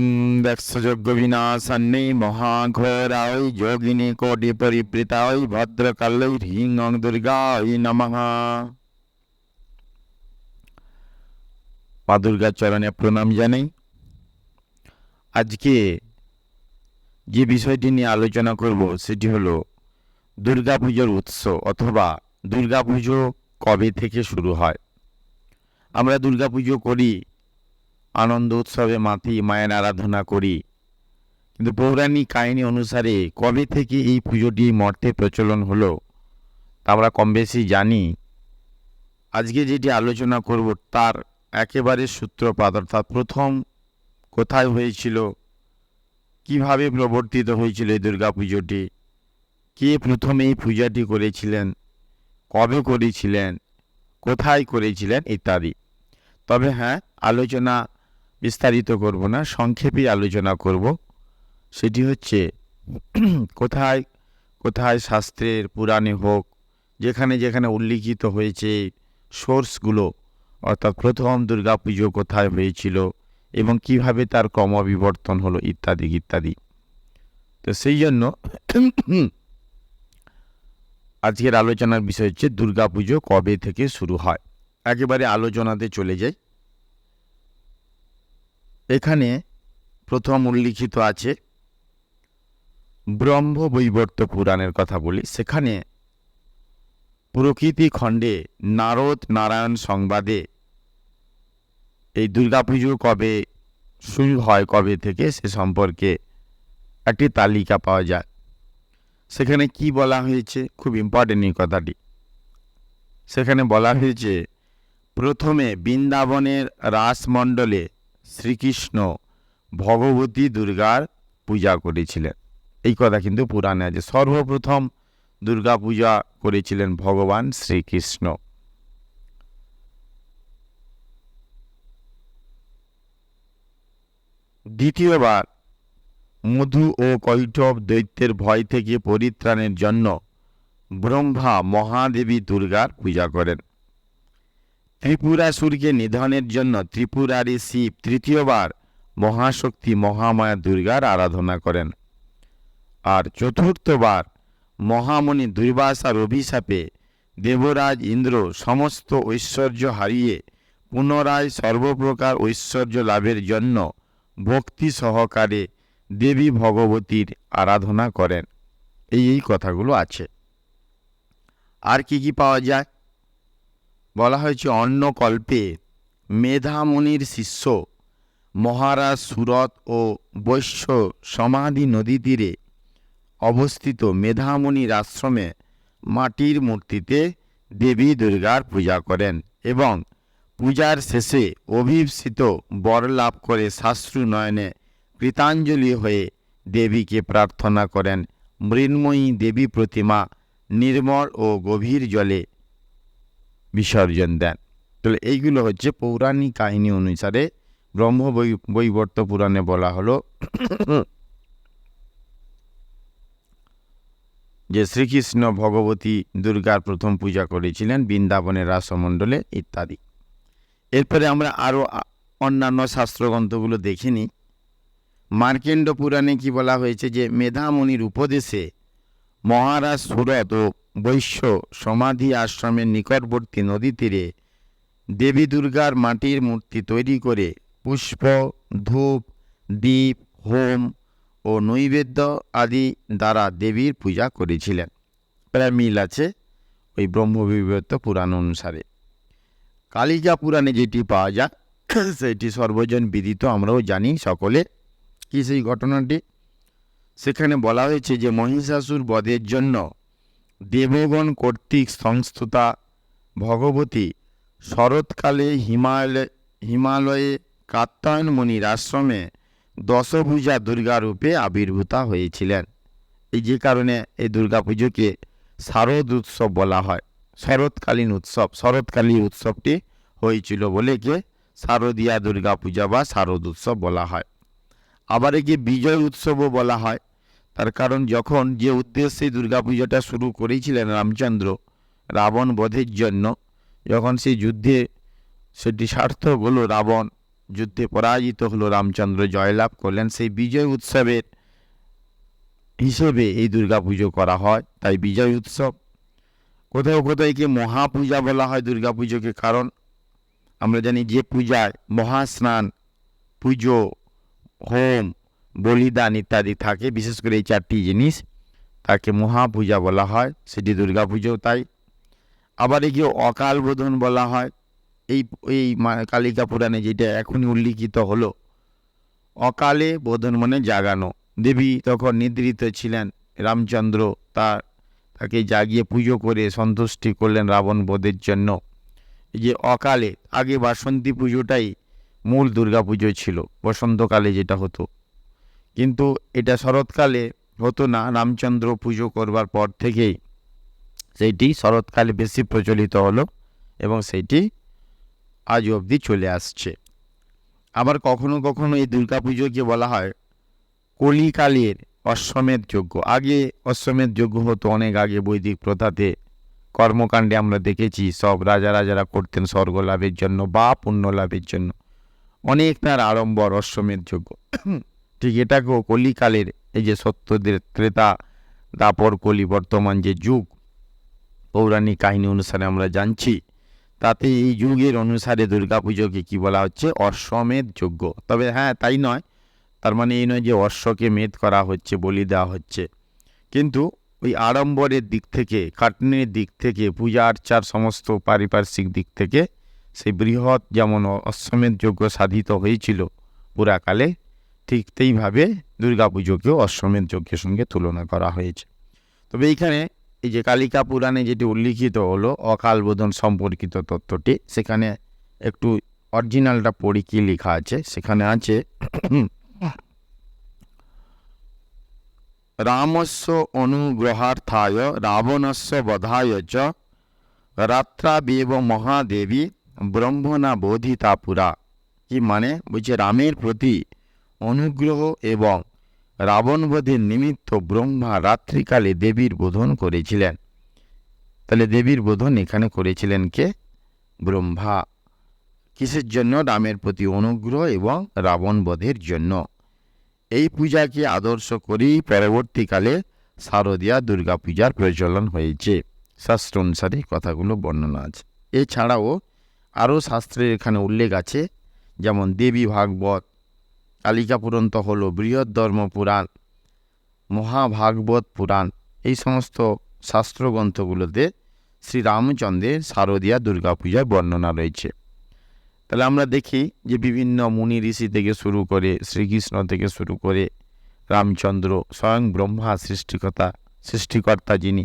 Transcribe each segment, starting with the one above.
ওম দক্ষযজ্ঞ বিনাশান্নে মহাঘোরায় যোগিনী কোটি পরিবৃতায় ভদ্রকাল্যৈ হ্রিং অং দুর্গায় নমঃ মা দুর্গার চরণে প্রণাম জানাই আজকে যে বিষয়টি নিয়ে আলোচনা করব, সেটি হলো দুর্গাপুজোর উৎস অথবা দুর্গাপুজো কবে থেকে শুরু হয়? আমরা দুর্গাপুজো করি আনন্দ উৎসবে মাতি, মায়ের আরাধনা করি। কিন্তু পৌরাণিক কাহিনী অনুসারে কবে থেকে এই পুজোটি মর্তে প্রচলন হলো, তা আমরা কম বেশি জানি। আজকে যেটি আলোচনা করব, তার একেবারে সূত্রপাত, অর্থাৎ প্রথম কোথায় হয়েছিল, কীভাবে প্রবর্তিত হয়েছিল এই দুর্গা পুজোটি, কে প্রথমে এই পূজাটি করেছিলেন, কবে করেছিলেন, কোথায় করেছিলেন ইত্যাদি। তবে হ্যাঁ আলোচনা বিস্তারিত করব না, সংক্ষেপে আলোচনা করব। সেটি হচ্ছে, কোথায় কোথায় শাস্ত্রের পুরাণে হোক, যেখানে যেখানে উল্লিখিত হয়েছে সোর্সগুলো, অর্থাৎ প্রথম দুর্গা পুজো কোথায় হয়েছিল এবং কীভাবে তার ক্রমবিবর্তন হলো ইত্যাদি ইত্যাদি। তো সেই জন্য আজকের আলোচনার বিষয় হচ্ছে দুর্গা পুজো কবে থেকে শুরু হয়? একেবারে আলোচনাতে চলে যাই। এখানে প্রথম উল্লিখিত আছে, ব্রহ্ম বৈবর্ত পুরাণের কথা বলি। সেখানে প্রকৃতি খণ্ডে নারদ নারায়ণ সংবাদে এই দুর্গাপুজো কবে শুরু হয়, কবে থেকে, সে সম্পর্কে একটি তালিকা পাওয়া যায়। সেখানে কি বলা হয়েছে, খুব ইম্পর্টেন্ট এই কথাটি। সেখানে বলা হয়েছে, প্রথমে বৃন্দাবনের রাসমণ্ডলে শ্রীকৃষ্ণ ভগবতী দুর্গার পূজা করেছিলেন। এই কথা কিন্তু পুরাণে আছে। সর্বপ্রথম দুর্গা পূজা করেছিলেন ভগবান শ্রীকৃষ্ণ। দ্বিতীয়বার মধু ও কৈঠব দৈত্যের ভয় থেকে পরিত্রাণের জন্য ব্রহ্মা মহাদেবী দুর্গার পূজা করেন। ত্রিপুরাসুরকে নিধনের জন্য ত্রিপুরারি শিব তৃতীয়বার মহাশক্তি মহামায়া দুর্গার আরাধনা করেন। আর চতুর্থবার মহামণি দুর্বাসার অভিশাপে দেবরাজ ইন্দ্র সমস্ত ঐশ্বর্য হারিয়ে পুনরায় সর্বপ্রকার ঐশ্বর্য লাভের জন্য ভক্তি সহকারে দেবী ভগবতীর আরাধনা করেন। এই এই কথাগুলো আছে। আর কি কি পাওয়া যায়? বলা হয়েছে অন্য কল্পে মেধামণির শিষ্য মহারাজ সুরত ও বৈশ্য সমাধি নদী তীরে অবস্থিত মেধামণির আশ্রমে মাটির মূর্তিতে দেবী দুর্গার পূজা করেন এবং পূজার শেষে অভিপ্সিত বর লাভ করে শাস্ত্রু নয়নে কৃতাঞ্জলি হয়ে দেবীকে প্রার্থনা করেন। মৃন্ময়ী দেবী প্রতিমা নির্মল ও গভীর জলে বিসর্জন দেন তাহলে এইগুলো হচ্ছে পৌরাণিক কাহিনী অনুসারে ব্রহ্ম বৈবর্ত পুরাণে বলা হলো যে শ্রীকৃষ্ণ ভগবতী দুর্গার প্রথম পূজা করেছিলেন বৃন্দাবনের রাসমণ্ডলে ইত্যাদি। এরপরে আমরা আরও অন্যান্য শাস্ত্রগ্রন্থগুলো দেখিনি। মার্কেণ্ড পুরাণে কি বলা হয়েছে যে মেধামণির উপদেশে মহারাজ সুরত বৈশ্য সমাধি আশ্রমের নিকটবর্তী নদী তীরে দেবী দুর্গার মাটির মূর্তি তৈরি করে পুষ্প, ধূপ, দীপ, হোম ও নৈবেদ্য আদি দ্বারা দেবীর পূজা করেছিলেন। প্রায় মিল আছে ওই ব্রহ্মবিবর্ত পুরাণ অনুসারে। কালিকা পুরাণে যেটি পাওয়া যায়, সেটি সর্বজন বিদিত, আমরাও জানি সকলে কি সেই ঘটনাটি? সেখানে বলা হয়েছে যে মহিষাসুর বধের জন্য দেবগণ কর্তৃক সংস্থতা ভগবতী শরৎকালে হিমালয়, হিমালয়ে কাত্যায়ন মুনির আশ্রমে দশভূজা দুর্গা রূপে আবির্ভূতা হয়েছিলেন। এই যে কারণে এই দুর্গা পুজোকে শারদ উৎসব বলা হয়। শরৎকালীন উৎসব শরৎকালীন উৎসবটি হয়েছিল বলে কে শারদীয়া দুর্গা পূজা বা শারদ উৎসব বলা হয়। আবার একে বিজয় উৎসবও বলা হয়। তার কারণ যখন যে উদ্দেশ্যে দুর্গাপূজাটা শুরু করেছিলেন রামচন্দ্র, রাবণ বধের জন্য, যখন সেই যুদ্ধে সেটি সার্থক হলো, রাবণ যুদ্ধে পরাজিত হলো, রামচন্দ্র জয়লাভ করলেন, সেই বিজয় উৎসবের হিসেবে এই দুর্গাপুজো করা হয়। তাই বিজয় উৎসব কোথাও কোথাও একে মহাপূজা বলা হয় দুর্গাপুজোকে, কারণ আমরা জানি যে পূজায় মহাস্নান, পুজো, হোম বলিদান ইত্যাদি থাকে, বিশেষ করে এই চারটি জিনিস। তাকে মহাপূজা বলা হয়, সেটি দুর্গাপুজো তাই। আবার একে অকাল বোধন বলা হয়। এই এই কালিকা পুরাণে যেটা এখনই উল্লিখিত হলো, অকালে বোধন মানে জাগানো। দেবী তখন নিদ্রিত ছিলেন, রামচন্দ্র তার, তাকে জাগিয়ে পুজো করে সন্তুষ্টি করলেন রাবণ বোধের জন্য। যে অকালে, আগে বাসন্তী পুজোটাই মূল দুর্গা পুজো ছিল, বসন্তকালে যেটা হতো। কিন্তু এটা শরৎকালে হতো না, রামচন্দ্র পুজো করবার পর থেকেই। সেইটি শরৎকালে বেশি প্রচলিত হলো এবং সেইটি আজ অবধি চলে আসছে। আবার কখনো কখনো এই দুর্গা পুজোকে বলা হয় কলিকালের অশ্বমেধ যজ্ঞ। আগে অশ্বমেধ যজ্ঞ হতো, অনেক আগে বৈদিক প্রথাতে। কর্মকাণ্ডে আমরা দেখেছি, সব রাজা রাজারা করতেন স্বর্গ লাভের জন্য বা পুণ্য লাভের জন্য। অনেক তার আড়ম্বর অশ্বমেধ যজ্ঞ। ঠিক এটাকেও কলিকালের এই যে সত্যদের ত্রেতা দাপর কলি বর্তমান যে যুগ, পৌরাণিক কাহিনী অনুসারে আমরা জানছি তাতে এই যুগের অনুসারে দুর্গাপুজোকে কি বলা হচ্ছে? অশ্বমেধ যজ্ঞ। তবে হ্যাঁ তাই নয়। তার মানে এই নয় যে অশ্বকে মেদ করা হচ্ছে, বলি দেওয়া হচ্ছে। কিন্তু ওই আড়ম্বরের দিক থেকে, খাটনির দিক থেকে, পূজা আর্চার সমস্ত পারিপার্শ্বিক দিক থেকে, সেই বৃহৎ যেমন অশ্বমেধ যজ্ঞ সাধিত হয়েছিল পুরাকালে ঠিক তেইভাবে দুর্গাপুজোকেও অশ্বমেধ যজ্ঞের সঙ্গে তুলনা করা হয়েছে। তবে এইখানে এই যে কালিকা পুরাণে যেটি উল্লিখিত হলো অকালবোধন সম্পর্কিত তথ্যটি সেখানে একটু অরিজিনালটা পড়ি কি লেখা আছে? সেখানে আছে, রামস্য অনুগ্রহার্থায়, রাবণস্য বধায় চ, রাত্রাবেব মহাদেবী ব্রহ্মণা বোধিতা পুরা। কি মানে? বলছে রামের প্রতি অনুগ্রহ এবং রাবণবধের নিমিত্ত ব্রহ্মা রাত্রিকালে দেবীর বোধন করেছিলেন। তাহলে দেবীর বোধন এখানে করেছিলেন কে? ব্রহ্মা। কিসের জন্য? রামের প্রতি অনুগ্রহ এবং রাবণবধের জন্য। এই পূজাকে আদর্শ করেই পরবর্তীকালে শারদীয়া দুর্গা পূজার প্রচলন হয়েছে। শাস্ত্র অনুসারে কথাগুলো বর্ণনা আছে। এছাড়াও আরও শাস্ত্রের এখানে উল্লেখ আছে, যেমন দেবী ভাগবত কালিকা পুরাণ তো হলো ধর্ম পুরাণ, মহাভাগবত পুরাণ। এই সমস্ত শাস্ত্রগ্রন্থগুলোতে শ্রীরামচন্দ্রের শারদীয়া দুর্গাপূজার বর্ণনা রয়েছে। তাহলে আমরা দেখি যে বিভিন্ন মুনি ঋষি থেকে শুরু করে শ্রীকৃষ্ণ থেকে শুরু করে রামচন্দ্র স্বয়ং ব্রহ্মা সৃষ্টিকর্তা সৃষ্টিকর্তা যিনি,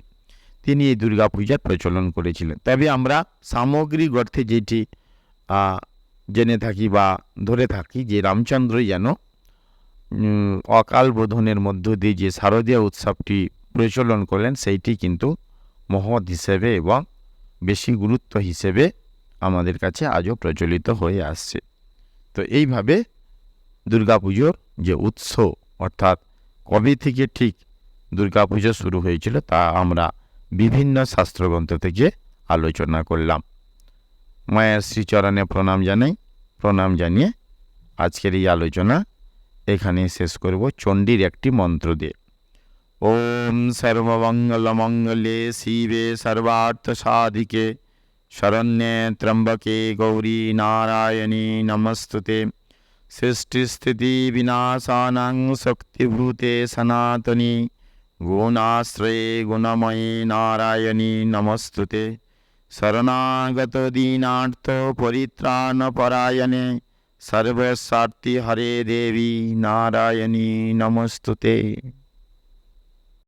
তিনি এই দুর্গাপূজার প্রচলন করেছিলেন। তবে আমরা সামগ্রিক অর্থে যেটি জেনে থাকি বা ধরে থাকি যে রামচন্দ্রই যেন অকাল বোধনের মধ্য দিয়ে যে শারদীয় উৎসবটি প্রচলন করলেন, সেইটি কিন্তু মহৎ হিসেবে এবং বেশি গুরুত্ব হিসেবে আমাদের কাছে আজও প্রচলিত হয়ে আসছে। তো এইভাবে দুর্গাপুজোর যে উৎস অর্থাৎ কবে থেকে ঠিক দুর্গাপুজো শুরু হয়েছিল তা আমরা বিভিন্ন শাস্ত্রগ্রন্থ থেকে আলোচনা করলাম। মায়ের শ্রীচরণে প্রণাম জানাই, প্রণাম জানিয়ে আজকের এই আলোচনা এখানে শেষ করব। চণ্ডীর একটি মন্ত্র দিয়ে। ওম সর্বমঙ্গল মঙ্গলে শিবে সর্বার্থ সাধিকে শরণ্যে ত্র্যম্বকে গৌরী নারায়ণী নমস্তুতে। সৃষ্টিস্থিতি বিনাশানাং শক্তিভূতে সনাতনী, গুণাশ্রয়ে গুণময়ী নারায়ণী নমস্তুতে। শরণাগত দীনার্থ পরিত্রাণ পরায়ণে সর্বস্বার্থী হরে দেবী নারায়ণী নমস্তুতে